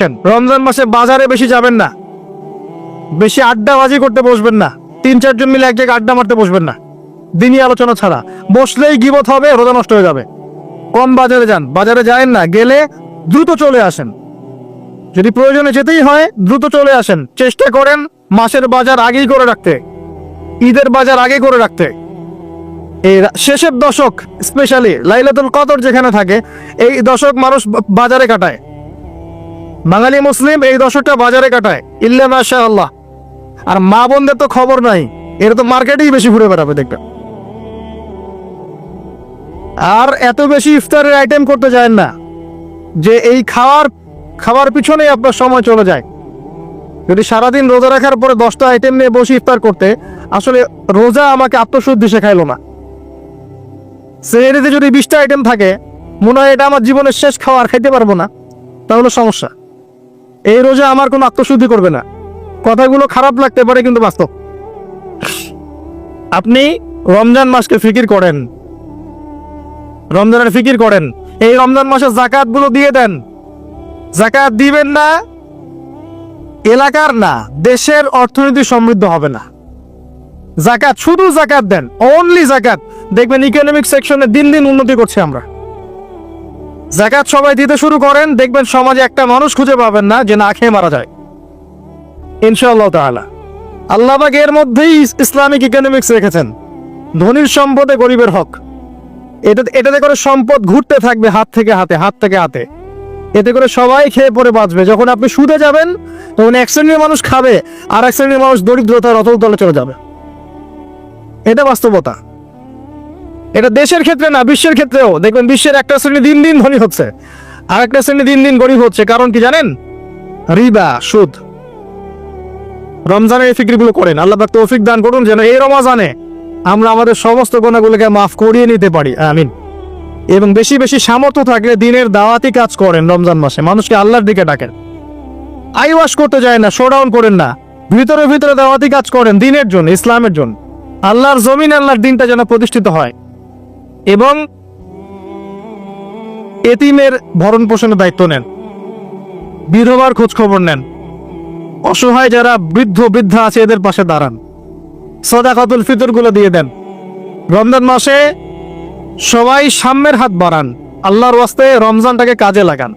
রমজান মাসে বাজারে বেশি যাবেন না। বেশি আড্ডাবাজি করতে বসবেন না। তিন চারজন মিলে এক জায়গায় আড্ডা মারতে বসবেন না। দিনই আলোচনা ছাড়া। বসলেই গিবত হবে, রোজা নষ্ট হয়ে যাবে। কম বাজারে যান। বাজারে যায়েন না, গেলে দ্রুত চলে আসেন। যদি প্রয়োজনে যেতেই হয়, দ্রুত চলে আসেন। চেষ্টা করেন মাসের বাজার আগেই করে রাখতে। ঈদের বাজার আগে করে রাখতে। এই শেষের দশক স্পেশালি লাইলাতুল কদর যেখানে থাকে, এই দশক মানুষ বাজারে কাটায়। বাঙালি মুসলিম এই দশকটা বাজারে কাটায়, ইল্লা মাশা আল্লাহ আর মা বোনদের তো খবর নাই, এরা তো মার্কেটেই বেশি ঘুরে বেড়াবে, দেখবেন। আর এত বেশি ইফতারের আইটেম করতে যায় না, যে এই খাওয়ার খাওয়ার পিছনেই আপনার সময় চলে যায়। যদি সারাদিন রোজা রাখার পরে দশটা আইটেম নিয়ে বসে ইফতার করতে, আসলে রোজা আমাকে আত্মশুদ্ধি শেখাইলো না। সেহেরিতে যদি বিশটা আইটেম থাকে, মনে হয় এটা আমার জীবনের শেষ খাওয়ার খাইতে পারব না, তাহলে সমস্যা। এই রোজা আমার কোনো আত্মশুদ্ধি করবে না। কথাগুলো খারাপ লাগতে পারে কিন্তু বাস্তব। আপনি রমজান মাসকে ফিকির করেন। রমজানের ফিকির করেন। এই রমজান মাসে জাকাতগুলো দিয়ে দেন। জাকাত দিবেন না, এলাকার না, দেশের অর্থনীতি সমৃদ্ধ হবে না। জাকাত শুধু জাকাত দেন অনলি জাকাত দেখবেন ইকোনমিক সেকশনে দিন দিন উন্নতি করছে আমরা। জাকাত সবাই দিতে শুরু করেন, দেখবেন সমাজে একটা মানুষ খুঁজে পাবেন না যে না খেয়ে মারা যায়। ইনশাআল্লাহ তাআলা। আল্লাহ পাক এর মধ্যেই ইসলামিক ইকোনমিক্স রেখেছেন। ধনীর সম্পদে গরিবের হক। এটা এটাতে করে সম্পদ ঘুরতে থাকবে হাত থেকে হাতে, হাত থেকে হাতে। এতে করে সবাই খেয়ে পরে বাঁচবে। যখন আপনি সুদে যাবেন, তখন এক শ্রেণির মানুষ খাবে, আর এক শ্রেণির মানুষ দরিদ্রতার অতল তলে চলে যাবে। এটা বাস্তবতা। এটা দেশের ক্ষেত্রে না, বিশ্বের ক্ষেত্রেও। দেখবেন বিশ্বের একটা শ্রেণি দিন দিন ধনী হচ্ছে। আর একটা শ্রেণি দিন দিন গরিব হচ্ছে। কারণ কি জানেন? রিবা, সুদ। রমজানের এই ফিক্রিগুলো করেন। আল্লাহ পাক তৌফিক দান করুন যেন এই রমাজানে আমরা আমাদের সমস্ত গোনাগুলোকে মাফ করিয়ে নিতে পারি। আমিন। এবং বেশি বেশি সামর্থ্য থাকলে দিনের দাওয়াতি কাজ করেন রমজান মাসে। মানুষকে আল্লাহর দিকে ডাকেন। আই ওয়াশ করতে যায় না, শোডাউন করেন না। ভিতরে ভিতরে দাওয়াতি কাজ করেন দিনের জন্য, ইসলামের জন্য। আল্লাহর জমিন, আল্লাহর দিনটা যেন প্রতিষ্ঠিত হয়। এবং এতিমের ভরণ পোষণের দায়িত্ব নেন। বিধবার খোঁজ খবর নেন। অসহায় যারা বৃদ্ধ, বৃদ্ধা আছে, এদের পাশে দাঁড়ান। সদাকাতুল ফিতরগুলো দিয়ে দেন। রমজান মাসে সবাই সাম্যের হাত বাড়ান। আল্লাহর ওয়াস্তে রমজানটাকে কাজে লাগান।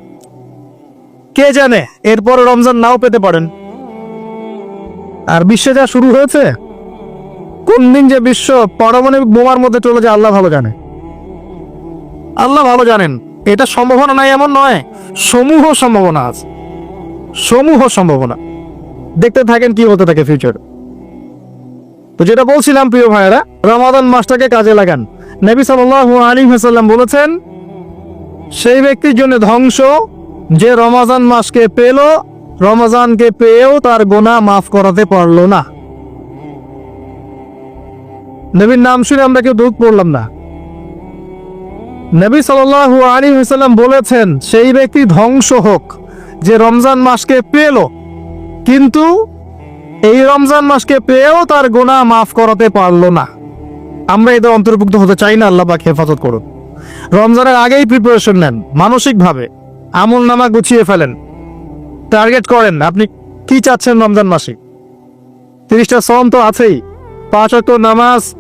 কে জানে, এরপর রমজান নাও পেতে পারেন। আর বিশ্বে যা শুরু হয়েছে, কোন দিন যে বিশ্ব পারমাণবিক বোমার মধ্যে চলে যায়, আল্লাহ ভালো জানে। আল্লাহ ভালো জানেন, এটা সম্ভাবনা নাই, এমন নয়। সমূহ সম্ভাবনা আছে। সমূহ সম্ভাবনা। দেখতে থাকেন কি হতে থাকে ফিউচার তো যেটা বলছিলাম, প্রিয় ভাইয়েরা, রমাদান মাসটাকে কাজে লাগান। নবী সাল্লাল্লাহু আলাইহি ওয়াসাল্লাম বলেছেন, সেই ব্যক্তির জন্য ধ্বংস যে রমাজান মাসকে পেল, রমাজানকে পেয়েও তার গোনা মাফ করাতে পারল না। নবীর নাম শুনে আমরা কেউ দুঃখ পড়লাম না। নবী সাল্লাল্লাহু আলাইহি ওয়াসাল্লাম বলেছেন, সেই ব্যক্তি ধ্বংস হোক, যে রমজান মাসকে পেল, কিন্তু এই রমজান মাসকে পেয়েও তার গোনা মাফ করাতে পারল না। আমরা এদের অন্তর্ভুক্ত হতে চাই না, আল্লাহ হেফাজত করুন। রমজানের আগেই প্রিপারেশন নেন, মানসিকভাবে। আমল নামা গুছিয়ে ফেলেন। টার্গেট করেন, আপনি কি চাচ্ছেন রমজান মাসে? তিরিশটা সম তো আছেই। পাঁচ নামাজ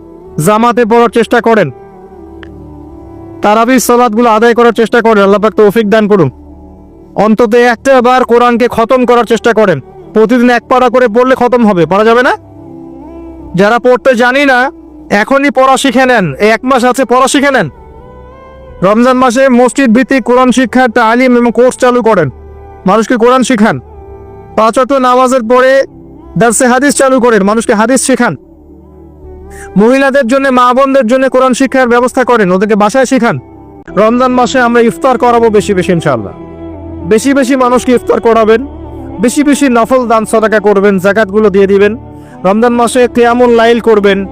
জামাতে পড়ার চেষ্টা করেন। তারাবির সলাদগুলো আদায় করার চেষ্টা করেন, আল্লাহ পাক তৌফিক দান করুন। অন্তত একটা বার কোরআনকে খতম করার চেষ্টা করেন। প্রতিদিন এক পাড়া করে পড়লে খতম হবে পারা যাবে না? যারা পড়তে জানি না, এখনই পড়া শিখে নেন এই এক মাস আছে, পড়া শিখে নেন। রমজান মাসে মসজিদ ভিত্তিক কোরআন শিক্ষার তালিম এবং কোর্স চালু করেন। মানুষকে কোরআন শিখান। পাঁচ নামাজের পরে দার্সে হাদিস চালু করেন, মানুষকে হাদিস শেখান। মহিলাদের জন্য, মা বোনদের জন্য কোরআন শিক্ষার ব্যবস্থা করেন, ওদেরকে বাসায় শিখান। রমজান মাসে আমরা ইফতার করাবো বেশি বেশি ইনশাল্লাহ বেশি বেশি মানুষকে ইফতার করাবেন, বেশি বেশি নফল দান, সদাকা করবেন, জাকাতগুলো দিয়ে দিবেন। রমজান মাসে কেয়ামুল লাইল করবেন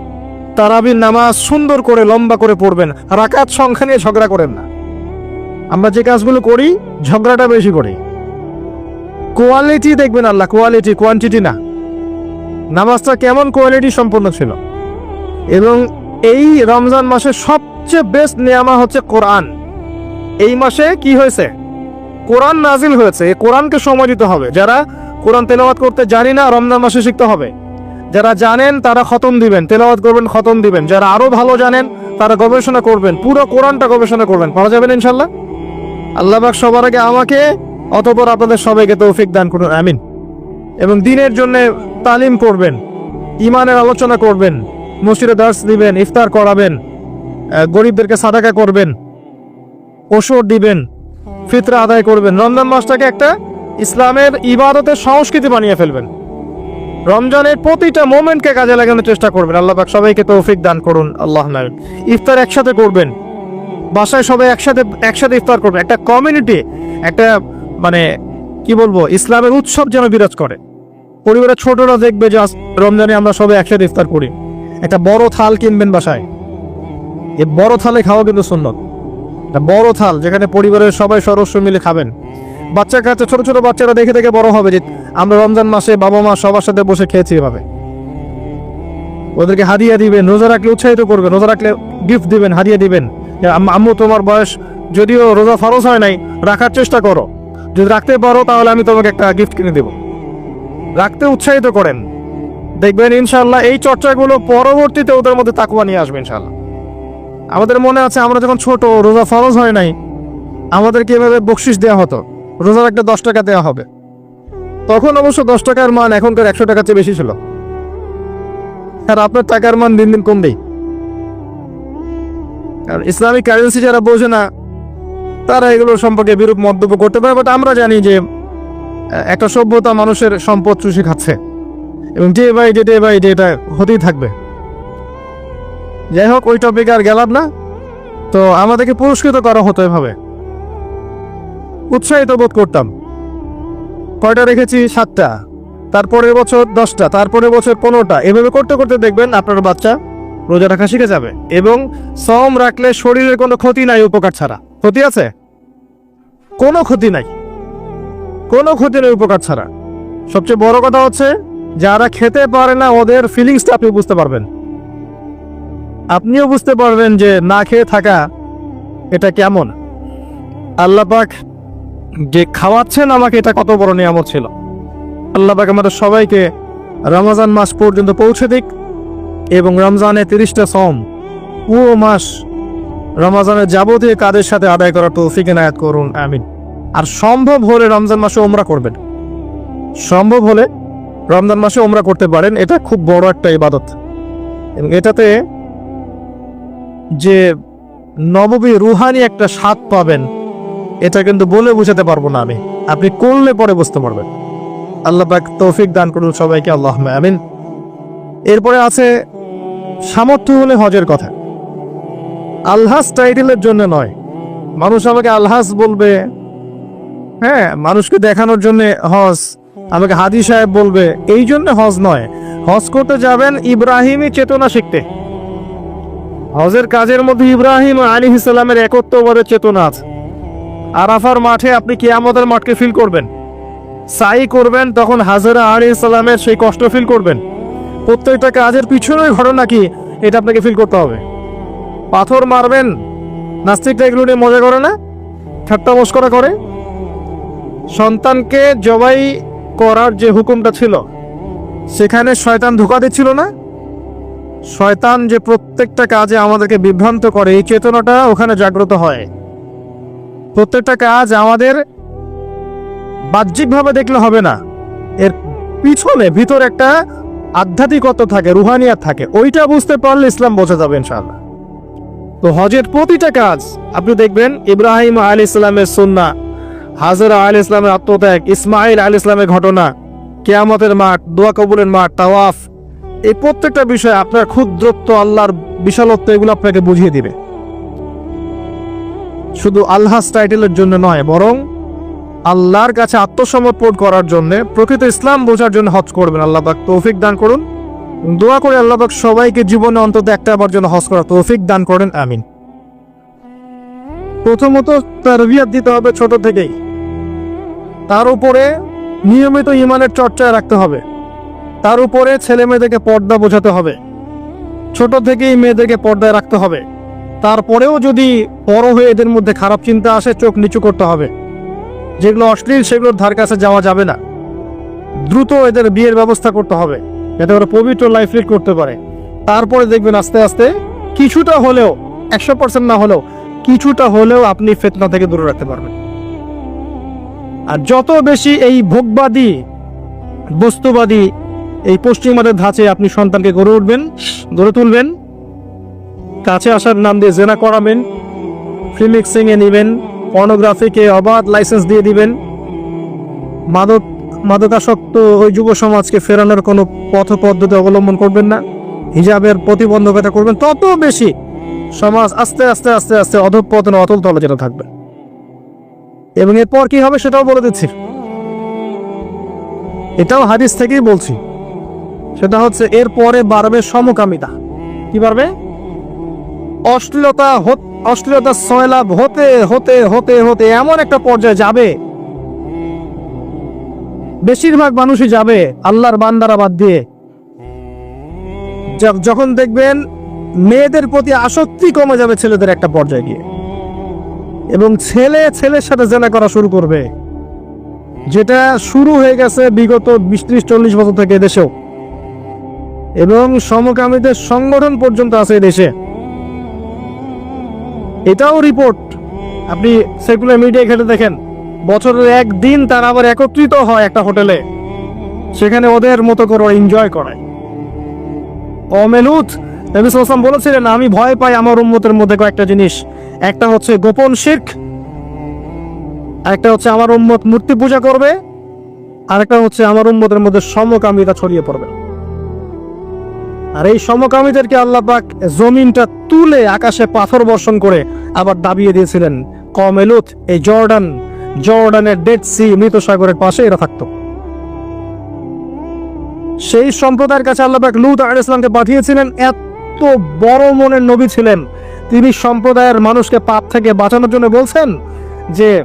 তারাবির নামাজ সুন্দর করে, লম্বা করে পড়বেন, রাকাত সংখ্যা নিয়ে ঝগড়া করেন না। আমরা যে কাজগুলো করি, ঝগড়াটা বেশি করি। কোয়ালিটি দেখবেন আল্লাহ, কোয়ালিটি, কোয়ান্টিটি না। নামাজটা কেমন কোয়ালিটি সম্পন্ন ছিল? এবং এই রমজান মাসে সবচেয়ে বেস্ট নিয়ামা হচ্ছে কোরআন। এই মাসে কি হয়েছে? কোরআন নাজিল হয়েছে। কোরআনকে সময় দিতে হবে। যারা কোরআন তেলাওয়াত করতে জানি না, রমজান মাসে শিখতে হবে। যারা জানেন, তারা খতম দিবেন। তেলাওয়াত করবেন, খতম দিবেন। যারা আরও ভালো জানেন, তারা গবেষণা করবেন। পুরো কোরআনটা গবেষণা করবেন। পারা যাবেন ইনশাল্লাহ আল্লাহ পাক সবার আগে আমাকে, অতপর আপনাদের সবাইকে তৌফিক দান করুন। আমিন। এবং দিনের জন্য তালিম করবেন। ইমানের আলোচনা করবেন। মসজিদে দাস দিবেন, ইফতার করাবেন গরিবদেরকে সাদাকা করবেন, ওষুধ দিবেন, ফিতরা আদায় করবেন। রমজান মাসটাকে একটা ইসলামের ইবাদতের সংস্কৃতি বানিয়ে ফেলবেন। রমজানের প্রতিটা মোমেন্টকে কাজে লাগানোর চেষ্টা করবেন। আল্লাহ পাক সবাইকে তৌফিক দান করুন। আল্লাহ নামেন ইফতার একসাথে করবেন। বাসায় সবাই একসাথে একসাথে ইফতার করবেন। একটা কমিউনিটি, একটা মানে কি বলব, ইসলামের উৎসব যেন বিরাজ করে। পরিবারের ছোটরা দেখবে যে রমজানে আমরা সবাই একসাথে ইফতার করি। একটা বড় থাল কিনবেন বাসায়। এই বড় থালে খাওয়া কিন্তু সুন্নত। একটা বড় থাল যেখানে পরিবারের সবাই সদস্য মিলে খাবেন। বাচ্চা কাচ্চা, ছোট ছোট বাচ্চারা দেখে দেখে বড় হবে যে আমরা রমজান মাসে বাবা মা সবার সাথে বসে খেয়েছি এভাবে। ওদেরকে হাদিয়া দিবেন, রোজা রাখলে উৎসাহিত করবেন, রোজা রাখলে গিফট দিবেন, হাদিয়া দিবেন আম্মু তোমার বয়স যদিও রোজা ফরজ হয় নাই, রাখার চেষ্টা করো। যদি রাখতে পারো তাহলে আমি তোমাকে একটা গিফট কিনে দেব। রাখতে উৎসাহিত করেন। দেখবেন ইনশাল্লাহ এই চর্চাগুলো পরবর্তীতে ওদের মধ্যে তাকুয়া নিয়ে আসবে ইনশাল্লাহ আমাদের মনে আছে আমরা যখন ছোট, রোজা ফরজ হয় নাই, আমাদেরকে এভাবে বকশিস দেওয়া হতো, রোজার একটা দশ টাকা দেওয়া হবে। তখন অবশ্য দশ টাকার মান এখনকার একশো টাকার চেয়ে বেশি ছিল। আর আপনার টাকার মান দিন দিন কমবেই। আর ইসলামিক কারেন্সি যারা বোঝে না, তারা এগুলো সম্পর্কে বিরূপ মন্তব্য করতে পারে বাট আমরা জানি যে, একটা সভ্যতা মানুষের সম্পদ চুষে খাচ্ছে। এবং day by day day by day এটা হতেই থাকবে। যাই হোক ওই টপিকে আর গেলাম না। তো আমাদেরকে পুরস্কৃত করা হতো এভাবে। উৎসাহিত বোধ করতাম। কয়টা রেখেছি? সাতটা। তারপরের বছর দশটা, তারপরের বছর পনেরোটা। এভাবে করতে করতে দেখবেন আপনার বাচ্চা রোজা রাখা শিখে যাবে। এবং সম রাখলে শরীরের কোনো ক্ষতি নাই উপকার ছাড়া। ক্ষতি আছে? কোনো ক্ষতি নাই। কোনো ক্ষতি নেই উপকার ছাড়া। সবচেয়ে বড় কথা হচ্ছে যারা খেতে পারে না, ওদের ফিলিংসটা আপনি বুঝতে পারবেন। আপনিও বুঝতে পারবেন যে না খেয়ে থাকা এটা কেমন। আল্লাহ পাক যে খাওয়াচ্ছেন আমাকে, এটা কত বড় নিয়ামত ছিল। আল্লাহ পাক আমাদের সবাইকে রমজান মাস পর্যন্ত পৌঁছে দিক এবং রমজানে তিরিশটা সম পুরো মাস রমজানের যাবতীয় কাজের সাথে আদায় করার তৌফিক এনায়াত করুন, আমিন। আর সম্ভব হলে রমজান মাসে ওমরা করবেন। সম্ভব হলে রমজান মাসে ওমরা করতে পারেন, এটা খুব বড় একটা ইবাদত। এবং এটাতে যে নববী রুহানি একটা স্বাদ পাবেন, এটা কিন্তু বলে বোঝাতে পারব না আমি। আপনি করলে পরে বুঝতে পারবেন। আল্লাহ পাক তৌফিক দান করুন সবাইকে আল্লাহ আমিন। এরপরে আছে সামর্থ্য হলে হজের কথা। আলহাস টাইটেলের জন্য নয়। মানুষ আমাকে আলহাস বলবে হ্যাঁ মানুষকে দেখানোর জন্য হজ আমাকে হাদি সাহেব বলবে, এই জন্য হজ নয়। হজ করতে যাবেন ইব্রাহিমী চেতনা শিখতে। হজের কাজের মধ্যে ইব্রাহিম আলী ইসলামের একত্ববাদের চেতনা আছে। আরাফার মাঠে আপনি কিয়ামতের মাঠকে ফিল করবেন। সাই করবেন, তখন হাজারা আলী ইসলামের সেই কষ্ট ফিল করবেন। প্রত্যেকটা কাজের পিছনের ঘটনা কি, এটা আপনাকে ফিল করতে হবে। পাথর মারবেন নাস্তিকটা এগুলো নিয়ে মজা করে না? ঠাট্টা মস্করা করে? সন্তানকে জবাই করার যে হুকুমটা ছিল, সেখানে শয়তান ধোকা দিচ্ছিল না? শয়তান যে প্রত্যেকটা কাজে আমাদেরকে বিভ্রান্ত করে, এই চেতনাটা ওখানে জাগ্রত হয়। প্রত্যেকটা কাজ আমাদের বাহ্যিকভাবে দেখলে হবে না। এর পিছনে, ভিতর একটা আধ্যাত্মিকত্ব থাকে, রুহানিয়াত থাকে। ওইটা বুঝতে পারলে ইসলাম বোঝা যাবে ইনশাআল্লাহ। তো হজের প্রতিটা কাজ, আপনি দেখবেন ইব্রাহিম আলী ইসলামের সুন্না হাজরা আলী ইসলামের আত্মত্যাগ ইসমাইল আলী ইসলামের ঘটনা, কেয়ামতের মাঠ, দোয়া কবুলের মাঠ, তাওয়াফ, এই প্রত্যেকটা বিষয় আপনার ক্ষুদ্রত্ব, আল্লাহর বিশালত্ব, এগুলো আপনাকে বুঝিয়ে দিবে। শুধু আল্লাহ টাইটেলের জন্য নয়, বরং আল্লাহর কাছে আত্মসমর্পণ করার জন্য, প্রকৃত ইসলাম বোঝার জন্য হজ করবেন। আল্লাহ পাক তৌফিক দান করুন। দোয়া করে আল্লাহ পাক সবাইকে জীবনে অন্তত একটা আবার জন্য হজ করার তৌফিক দান করেন, আমিন। প্রথমত তারবিয়াত দিতে হবে ছোট থেকেই। তার উপরে নিয়মিত ইমানের চর্চায় রাখতে হবে। তার উপরে ছেলে মেয়েদেরকে পর্দা বোঝাতে হবে। ছোট থেকেই মেয়েদেরকে পর্দায় রাখতে হবে। তারপরেও যদি বড় হয়ে এদের মধ্যে খারাপ চিন্তা আসে, চোখ নিচু করতে হবে। যেগুলো অশ্লীল, সেগুলোর ধার কাছে যাওয়া যাবে না। দ্রুত এদের বিয়ের ব্যবস্থা করতে হবে, যাতে ওরা পবিত্র লাইফ লিড করতে পারে। তারপরে দেখবেন আস্তে আস্তে কিছুটা হলেও, একশো পার্সেন্ট না হলেও, কিছুটা হলেও আপনি ফেতনা থেকে দূরে রাখতে পারবেন। আর যত বেশি এই ভোগবাদী, বস্তুবাদী এই পশ্চিমাদের ধাঁচে আপনি সন্তানকে গড়ে উঠবেন, গড়ে তুলবেন, কাছে আসার নাম দিয়ে জেনা করাবেন ফ্রি মিক্সিং এ নেবেন, পর্নোগ্রাফিকে অবাধ লাইসেন্স দিয়ে দিবেন, মাদক, মাদকাসক্ত ওই যুব সমাজকে ফেরানোর কোনো পথ পদ্ধতি অবলম্বন করবেন না, হিজাবের প্রতিবন্ধকতা করবেন, তত বেশি সমাজ আস্তে আস্তে আস্তে আস্তে অধঃপতন অতল তলে যেটা থাকবে এবং এরপর কি হবে সেটাও বলে দিচ্ছি। এটাও হাদিস থেকেই বলছি। সেটা হচ্ছে এরপরে বাড়বে সমকামিতা। কি বাড়বে? অশ্লীলতা অশ্লীলতা সয়লাভ হতে হতে হতে হতে এমন একটা পর্যায়ে যাবে। বেশিরভাগ মানুষই যাবে আল্লাহর বান্দারা বাদ দিয়ে। যখন দেখবেন মেয়েদের প্রতি আসক্তি কমে যাবে ছেলেদের একটা পর্যায়ে গিয়ে। এবং ছেলে ছেলের সাথে জেনা করা শুরু করবে। যেটা শুরু হয়ে গেছে বিগত বিশ ত্রিশ চল্লিশ বছর থেকে দেশেও। এবং সমকামীদের সংগঠন পর্যন্ত আছে দেশে। এটাও রিপোর্ট আপনি সেকুলার মিডিয়া ঘেটে দেখেন, বছরের একদিন তারা আবার একত্রিত হয় একটা হোটেলে। সেখানে ওদের মতো করে এনজয় করায় অমেলুত নবী সাল্লাম বলেছিলেন, আমি ভয় পাই আমার উন্মতের মধ্যে কয়েকটা জিনিস। একটা হচ্ছে গোপন শির্ক একটা হচ্ছে আমার উম্মত মূর্তি পূজা করবে আর একটা হচ্ছে আমার উম্মতের মধ্যে সমকামিতা ছড়িয়ে পড়বে। আর এই সমকামীদেরকে আল্লাহ পাক জমিনটা তুলে আকাশে পাথর বর্ষণ করে আবার দাবিয়ে দিয়েছিলেন কমেলুত এই জর্ডান, জর্ডানের ডেড সি মৃত সাগরের পাশে এরা থাকতো। সেই সম্প্রদায়ের কাছে আল্লাহ পাক লুত আলাইহিস ইসলামকে পাঠিয়েছিলেন, এত বড় মনের নবী ছিলেন তিনি সম্প্রদায়ের মানুষকে পাপ থেকে বাঁচানোর জন্য বলছেন যে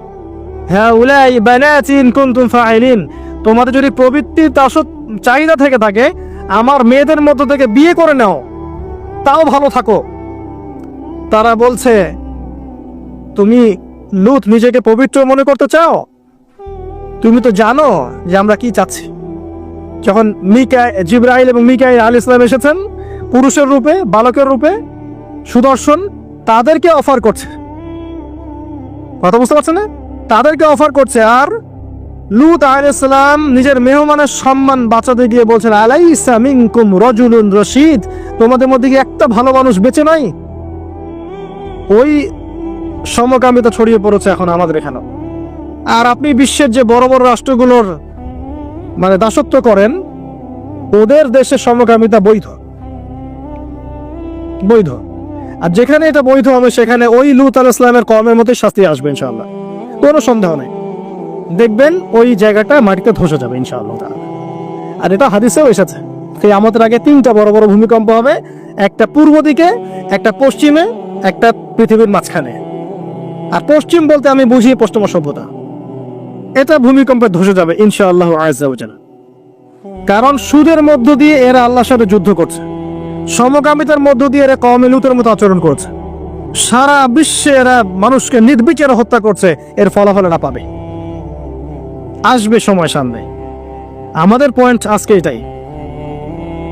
হ্যাঁ উলাই তোমাদের যদি প্রবৃত্তির তাসত চাহিদা থেকে থাকে, আমার মেয়েদের মধ্য থেকে বিয়ে করে নাও। তাও ভালো থাকো। তারা বলছে, তুমি লুত নিজেকে পবিত্র মনে করতে চাও? তুমি তো জানো যে আমরা কি চাচ্ছি। যখন মিকা, জিব্রাইল এবং মিকাইল আল ইসলাম এসেছেন, পুরুষের রূপে, বালকের রূপে সুদর্শন তাদেরকে অফার করছে। কথা বুঝতে পারছেন তাদেরকে অফার করছে আর লুত আলাইসালাম নিজের মেহমানের সম্মান বাঁচাতে গিয়ে বলছেন, আলাইসা মিনকুম রজুলুন রশিদ, তোমাদের মধ্যে কি একটা ভালো মানুষ বেঁচে নাই? ওই সমকামিতা ছড়িয়ে পড়েছে এখন আমাদের এখানে। আর আপনি বিশ্বের যে বড় বড় রাষ্ট্রগুলোর মানে দাসত্ব করেন, ওদের দেশে সমকামিতা বৈধ। বৈধ। আর যেখানে এটা বৈধ হবে, সেখানে ওই লুত আল ইসলামের কর্মের মধ্যে শাস্তি আসবে ইনশাল্লাহ কোনো সন্দেহ নেই। দেখবেন ওই জায়গাটা মাটিতে ধসে যাবে, ইনশাআল্লাহ আর এটা হাদিসেও এসেছে আমাদের আগে তিনটা বড় বড় ভূমিকম্প হবে, একটা পূর্ব দিকে, একটা পশ্চিমে, একটা পৃথিবীর মাঝখানে। আর পশ্চিম বলতে আমি বুঝি পশ্চিমা সভ্যতা। এটা ভূমিকম্পে ধসে যাবে, ইনশাআল্লাহ আজাল কারণ সুদের মধ্য দিয়ে এরা আল্লাহর সাথে যুদ্ধ করছে। সমকামিতার মধ্য দিয়ে এরা কমিলুতের মতো আচরণ করছে। সারা বিশ্বে এরা মানুষকে নির্বিচারে হত্যা করছে, এর ফলাফল এরা পাবে। আসবে সময় সামনে। আমাদের পয়েন্ট আজকে এটাই।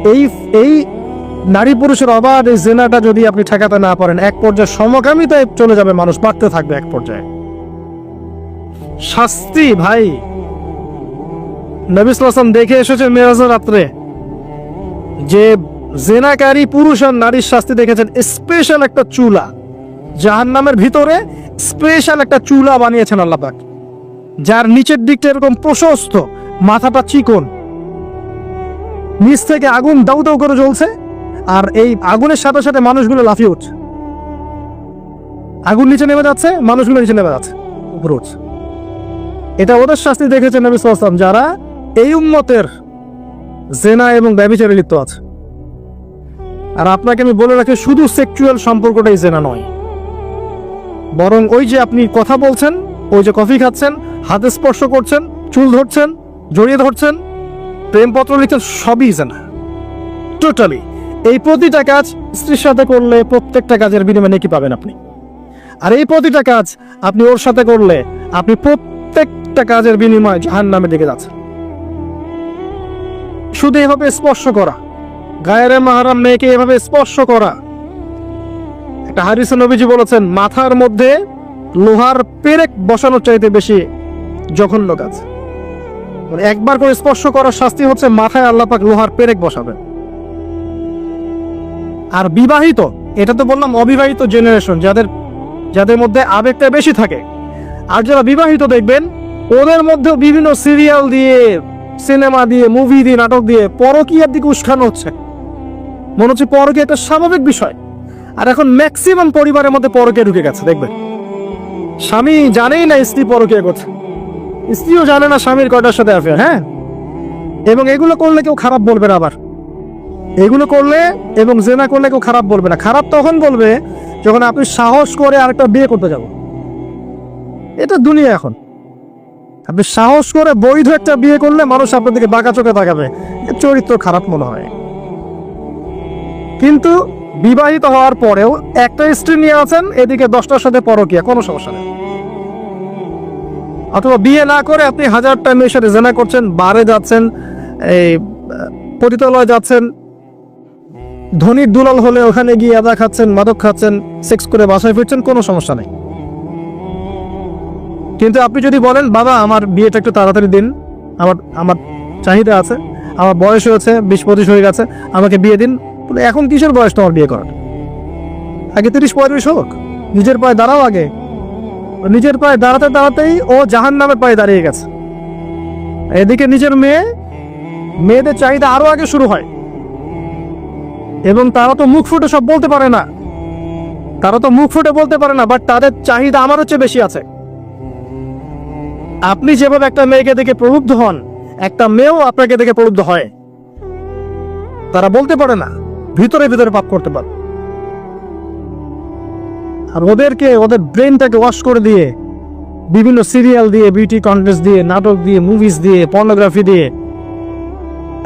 এই এই নারী পুরুষের অবাধ এই জেনাটা যদি আপনি ঠেকাতে না পারেন, এক পর্যায়ে সমকামিতায় চলে যাবে মানুষ, বাড়তে থাকবে এক পর্যায়ে। শাস্তি, ভাই। নবী সাল্লাল্লাহু আলাইহি ওয়াসাল্লাম দেখে এসেছে মেরাজের রাত্রে যে জেনাকারী পুরুষ আর নারীর শাস্তি দেখেছেন স্পেশাল একটা চুলা। জাহান্নামের ভিতরে স্পেশাল একটা চুলা বানিয়েছেন আল্লাহ পাক যার নিচের দিকটা এরকম প্রশস্ত, মাথাটা চিকন। নিচ থেকে আগুন দাউ দাউ করে জ্বলছে আর এই আগুনের সাথে সাথে মানুষগুলো লাফিয়ে উঠছে। আগুন নিচে নেমে যাচ্ছে, মানুষগুলো নিচে নেমে যাচ্ছে, উপরে উঠছে। এটা ওদের শাস্তি দেখেছেন নবী যারা এই উম্মতের জেনা এবং ব্যভিচারে লিপ্ত আছে। আর আপনাকে আমি বলে রাখি, শুধু সেক্সুয়াল সম্পর্কটাই জেনা নয়। বরং ওই যে আপনি কথা বলছেন, ওই যে কফি খাচ্ছেন, হাতে স্পর্শ করছেন, চুল ধরছেন, জড়িয়ে ধরছেন, প্রেমপত্র লিখছেন, সবই জেনা। টোটালি এই প্রতিটা কাজ স্ত্রীর সাথে করলে প্রত্যেকটা কাজের বিনিময়ে নেকি পাবেন আপনি। আর এই প্রতিটা কাজ আপনি ওর সাথে করলে আপনি প্রত্যেকটা কাজের বিনিময়ে জাহান নামে দিকে যাচ্ছে শুধু এভাবে স্পর্শ করা গায়ের মাহারাম মেয়েকে এভাবে স্পর্শ করা। একটা হারিস নবীজি বলেছেন, মাথার মধ্যে লোহার পেরেক বসানোর চাইতে বেশি জঘন্য কাজ। মানে একবার করে স্পর্শ করার শাস্তি হচ্ছে মাথায় আল্লাপাক লোহার পেরেক বসাবে আর বিবাহিত, এটা তো বললাম অবিবাহিত জেনারেশন যাদের যাদের মধ্যে আবেগটা বেশি থাকে। আর যারা বিবাহিত দেখবেন, ওদের মধ্যেও বিভিন্ন সিরিয়াল দিয়ে সিনেমা দিয়ে মুভি দিয়ে, নাটক দিয়ে পরকীয়ার দিকে উস্কানো হচ্ছে। মনে হচ্ছে পরকে একটা স্বাভাবিক বিষয়। আর এখন ম্যাক্সিমাম পরিবারের মধ্যে পরকে ঢুকে গেছে, দেখবেন। স্বামী জানেই না স্ত্রী পরকে করছে স্ত্রীও জানে না স্বামীর কয়টার সাথে অ্যাফেয়ার হ্যাঁ? এবং এগুলো করলে কেউ খারাপ বলবে না আবার। এগুলো করলে এবং জেনা করলে কেউ খারাপ বলবে না। খারাপ তখন বলবে যখন আপনি সাহস করে আরেকটা বিয়ে করতে যাব এটা দুনিয়া এখন। আপনি সাহস করে বৈধ একটা বিয়ে করলে মানুষ আপনার দিকে বাঁকা চোখে তাকাবে। চরিত্র খারাপ মনে হয়। কিন্তু বিবাহিত হওয়ার পরেও একটা স্ত্রী নিয়ে আছেন, এদিকে দশটার সাথে পরকিয়া, কোনো সমস্যা নেই। অথবা বিয়ে না করে আপনি হাজারটা মেয়ের সাথে জেনা করছেন, বারে যাচ্ছেন, এই পতিতালয় যাচ্ছেন, ধনির দুলাল হলে ওখানে গিয়ে আদা খাচ্ছেন, মাদক খাচ্ছেন, সেক্স করে বাসায় ফিরছেন, কোনো সমস্যা নেই। কিন্তু আপনি যদি বলেন, বাবা, আমার বিয়েটা একটু তাড়াতাড়ি দিন, আমার আমার চাহিদা আছে, আমার বয়স হয়েছে বিশ পঁচিশ হয়ে গেছে, আমাকে বিয়ে দিন। এখন কিসের বয়স তোমার বিয়ে করার? আগে তিরিশ পঁয়ত্রিশ হোক, নিজের পায়ে দাঁড়াও আগে। নিজের পায়ে দাঁড়াতে দাঁড়াতেই ও জাহান নামে পায়ে দাঁড়িয়ে গেছে। এদিকে নিজের মেয়ে, মেয়েদের চাহিদা আরও আগে শুরু হয়। এবং তারা তো মুখ ফুটে সব বলতে পারে না। তারা তো মুখ ফুটে বলতে পারে না বাট তাদের চাহিদা আমার হচ্ছে বেশি আছে। আপনি যেভাবে একটা মেয়েকে দেখে প্রলুব্ধ হন, একটা মেয়েও আপনাকে দেখে প্রলুব্ধ হয়। তারা বলতে পারে না। ভিতরে ভিতরে পাপ করতে পারে। আর ওদেরকে, ওদের ব্রেনটাকে ওয়াশ করে দিয়ে, বিভিন্ন সিরিয়াল দিয়ে, বিউটি কন্টেস্ট দিয়ে, নাটক দিয়ে, মুভিজ দিয়ে, পর্নোগ্রাফি দিয়ে,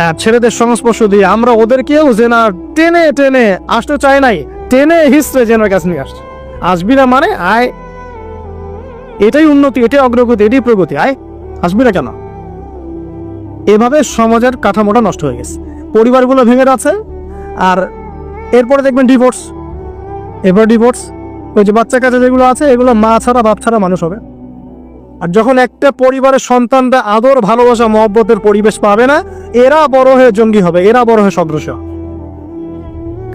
আর ছেলেদের সংস্পর্শ দিয়ে, আমরা ওদেরকেও জেনা টেনে টেনে আসতে চাই নাই, টেনে হিস্ট্রে জেনার কাছে নিয়ে আসছে। আসবি না মানে আয়। এটাই উন্নতি, এটাই অগ্রগতি, এটাই প্রগতি, আয়। আসবি না কেন? এভাবে সমাজের কাঠামোটা নষ্ট হয়ে গেছে। পরিবারগুলো ভেঙে যাচ্ছে আর এরপরে দেখবেন ডিভোর্স এবার ডিভোর্স ওই যে বাচ্চা কাচ্চা যেগুলো আছে, এগুলো মা ছাড়া, বাপ ছাড়া মানুষ হবে। আর যখন একটা পরিবারের সন্তানরা আদর, ভালোবাসা, মহব্বতের পরিবেশ পাবে না, এরা বড় হয়ে জঙ্গি হবে, এরা বড় হয়ে সদৃশ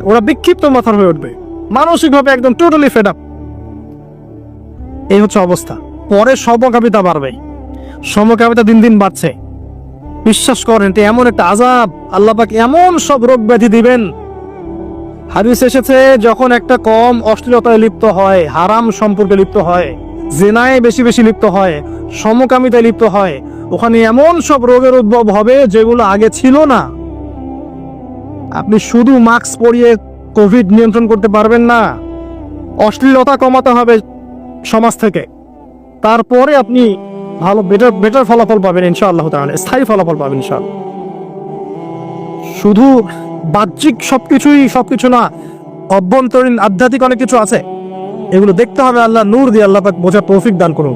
ওরা বিক্ষিপ্ত মাথার হয়ে উঠবে। মানসিকভাবে একদম টোটালি ফেড আপ এই হচ্ছে অবস্থা। পরে সমকামিতা বাড়বে সমকামিতা দিন দিন বাড়ছে। বিশ্বাস করেন এমন একটা আজাব। আল্লাহ পাক এমন সব রোগ ব্যাধি দিবেন। হাদিস এসেছে, যখন একটা কম অশ্লীলতায় লিপ্ত হয়, হারাম সম্পর্কে লিপ্ত হয়, জেনায় বেশি বেশি লিপ্ত হয়, সমকামিতায় লিপ্ত হয়, ওখানে এমন সব রোগের উদ্ভব হবে যেগুলো আগে ছিল না। আপনি শুধু মাস্ক পরিয়ে কোভিড নিয়ন্ত্রণ করতে পারবেন না, অশ্লীলতা কমাতে হবে সমাজ থেকে। তারপরে আপনি ভালো বেটার বেটার ফলাফল পাবেন ইনশাআল্লাহ তাহলে স্থায়ী ফলাফল পাবেন ইনশাআল্লাহ। শুধু বাহ্যিক সবকিছুই সবকিছু না, অভ্যন্তরীণ আধ্যাত্মিক অনেক কিছু আছে। এগুলো দেখতে হবে আল্লাহ, নূর দিয়ে আল্লাহ পাক বোঝার তৌফিক দান করুন।